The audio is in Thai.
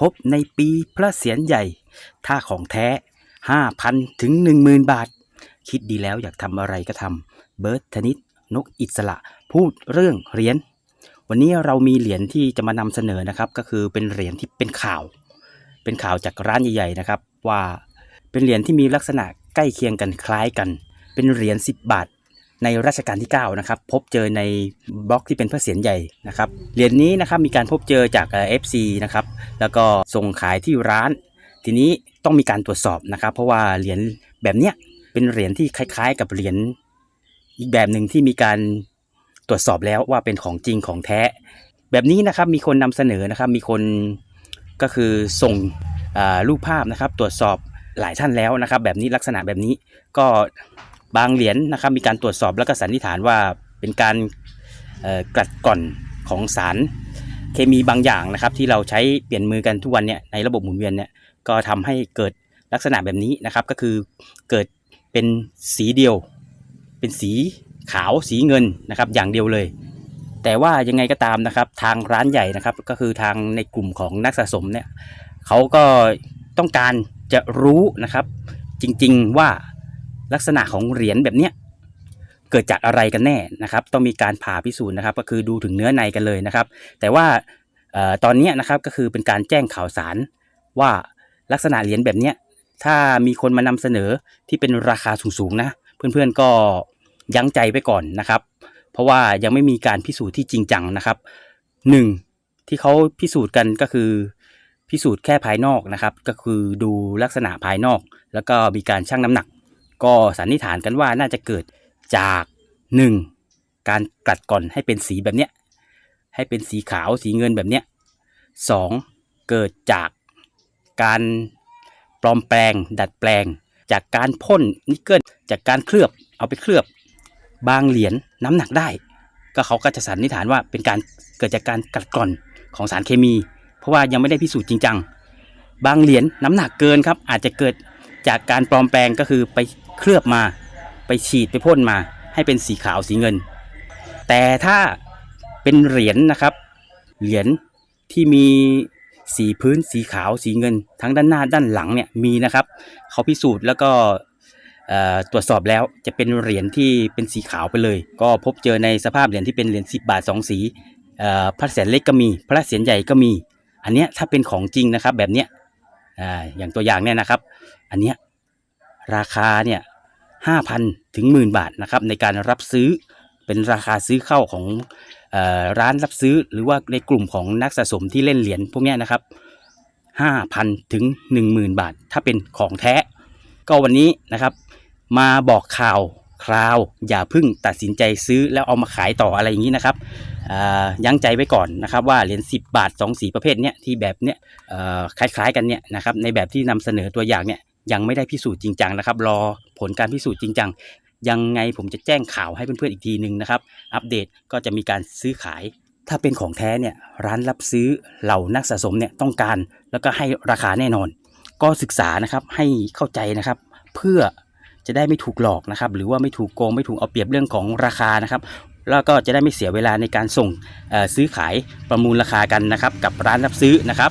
พบในปีพระเศียรใหญ่ ถ้าของแท้ 5,000 ถึง 10,000 บาท คิดดีแล้วอยากทำอะไรก็ทำเบิร์ตธนิตนกอิสระ พูดเรื่องเหรียญวันนี้เรามีเหรียญที่จะมานำเสนอนะครับ ก็คือเป็นเหรียญที่เป็นข่าว เป็นข่าวจากร้านใหญ่ๆนะครับ ว่าเป็นเหรียญที่มีลักษณะใกล้เคียงกันคล้ายกัน เป็นเหรียญ10 บาท ในรัชกาลที่9นะครับพบเจอในบล็อกที่เป็นพระเศียรใหญ่นะครับเหรียญนี้นะครับมีการพบเจอจากเอฟซีนะครับแล้วก็ส่งขายที่ร้าน ทีนี้ต้องมีการตรวจสอบนะครับ เพราะว่าเหรียญแบบเนี้ยเป็นเหรียญที่คล้ายๆ กับเหรียญอีกแบบหนึ่งที่มีการตรวจสอบแล้วว่าเป็นของจริงของแท้ แบบนี้นะครับมีคนนำเสนอนะครับมีคนก็คือส่งรูปภาพนะครับ ตรวจสอบหลายท่านแล้วนะครับ แบบนี้ลักษณะแบบนี้ก็ บางเหรียญนะครับมีการตรวจสอบแล้วก็สันนิษฐานว่าเป็นการกลัดก่อนของสารเคมีบางอย่างนะครับ ที่เราใช้เปลี่ยนมือกันทุกวันเนี่ยในระบบหมุนเวียนเนี่ยก็ทำให้เกิดลักษณะแบบนี้นะครับ ก็คือเกิดเป็นสีเดียว เป็นสีขาวสีเงินนะครับอย่างเดียวเลย แต่ว่ายังไงก็ตามนะครับ ทางร้านใหญ่นะครับ ก็คือทางในกลุ่มของนักสะสมเนี่ยเขาก็ต้องการจะรู้นะครับ จริงๆว่า ลักษณะของเหรียญแบบเนี้ยเกิดจากอะไรกันแน่นะครับ ต้องมีการผ่าพิสูจน์นะครับ ก็คือดูถึงเนื้อในกันเลยนะครับ แต่ว่าออตอนนี้นะครับก็คือเป็นการแจ้งข่าวสารว่าลักษณะเหรียญแบบเนี้ยถ้ามีคนมานำเสนอที่เป็นราคาสูงๆนะเพื่อนๆก็ยั้งใจไปก่อนนะครับ เพราะว่ายังไม่มีการพิสูจน์ที่จริงจังนะครับหนึ่งที่เขาพิสูจน์กันก็คือ พิสูจน์แค่ภายนอกนะครับ ก็คือดูลักษณะภายนอก แล้วก็มีการชั่งน้ำหนัก ก็สันนิษฐานกันว่าน่าจะเกิดจากหนึ่งการกลัดก่อนให้เป็นสีแบบเนี้ยให้เป็นสีขาวสีเงินแบบเนี้ยสองเกิดจากการปลอมแปลง ดัดแปลง จากการพ่นนิกเกิลจากการเคลือบเอาไปเคลือบ บางเหรียญน้ำหนักได้ ก็เขาก็จะสันนิษฐานว่าเป็นการเกิดจากการกัดก่อนของสารเคมี เพราะว่ายังไม่ได้พิสูจน์จริงจังบางเหรียญน้ำหนักเกินครับอาจจะเกิดจากการปลอมแปลงก็คือไป เคลือบมา ไปฉีดไปพ่นมา ให้เป็นสีขาวสีเงิน แต่ถ้าเป็นเหรียญนะครับ เหรียญที่มีสีพื้นสีขาวสีเงิน ทั้งด้านหน้าด้านหลังเนี่ยมีนะครับเขาพิสูจน์แล้วก็ตรวจสอบแล้วจะเป็นเหรียญที่เป็นสีขาวไปเลย ก็พบเจอในสภาพเหรียญที่เป็นเหรียญ10 บาท 2 สีพระเศียรเล็กก็มี พระเศียรใหญ่ก็มี อันเนี้ยถ้าเป็นของจริงนะครับแบบเนี้ยออย่างตัวอย่างเนี่ยนะครับ อันเนี้ย ราคาเนี่ยห้าพันถึงหมื่นบาทนะครับในการรับซื้อเป็นราคาซื้อเข้าของออร้านรับซื้อหรือว่าในกลุ่มของนักสะสมที่เล่นเหรียญพวกนี้นะครับห้าพันถึงหนึ่งหมื่นบาท ถ้าเป็นของแท้ ก็วันนี้นะครับ มาบอกข่าวคราว อย่าพึ่งตัดสินใจซื้อแล้วเอามาขายต่ออะไรอย่างนี้นะครับยั้งใจไว้ก่อนนะครับว่าเหรียญ10 บาท 2 สีประเภทเนี้ยที่แบบเนี้ยคล้ายๆกันเนี่ยนะครับในแบบที่นำเสนอตัวอย่างเนี่ย ยังไม่ได้พิสูจน์จริงจังนะครับ รอผลการพิสูจน์จริงจังยังไงผมจะแจ้งข่าวให้เพื่อนๆอีกทีหนึ่งนะครับ อัปเดตก็จะมีการซื้อขาย ถ้าเป็นของแท้เนี่ยร้านรับซื้อเหล่านักสะสมเนี่ยต้องการแล้วก็ให้ราคาแน่นอน ก็ศึกษานะครับให้เข้าใจนะครับ เพื่อจะได้ไม่ถูกหลอกนะครับ หรือว่าไม่ถูกโกงไม่ถูกเอาเปรียบเรื่องของราคานะครับ แล้วก็จะได้ไม่เสียเวลาในการส่งซื้อขายประมูลราคากันนะครับ กับร้านรับซื้อนะครับ